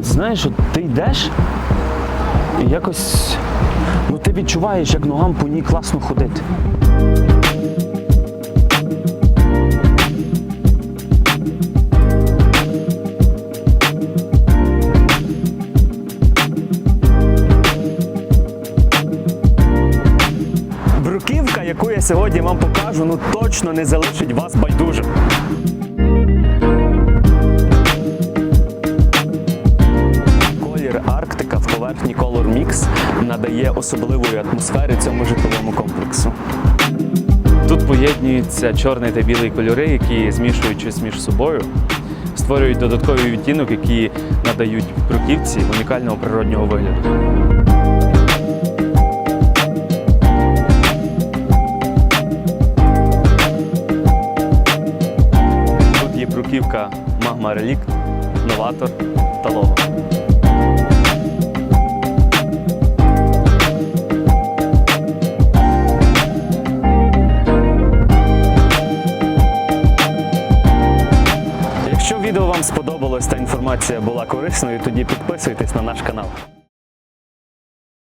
От знаєш, от ти йдеш і якось ну, ти відчуваєш, як ногам по ній класно ходити. Бруківка, яку я сьогодні вам покажу, ну точно не залишить вас байдужим. Поверхні Color Mix надає особливої атмосфери цьому житловому комплексу. Тут поєднуються чорний та білий кольори, які, змішуючись між собою, створюють додатковий відтінок, які надають бруківці унікального природнього вигляду. Тут є бруківка Magma Relict, Новатор та Лого. Якщо відео вам сподобалось та інформація була корисною, тоді підписуйтесь на наш канал.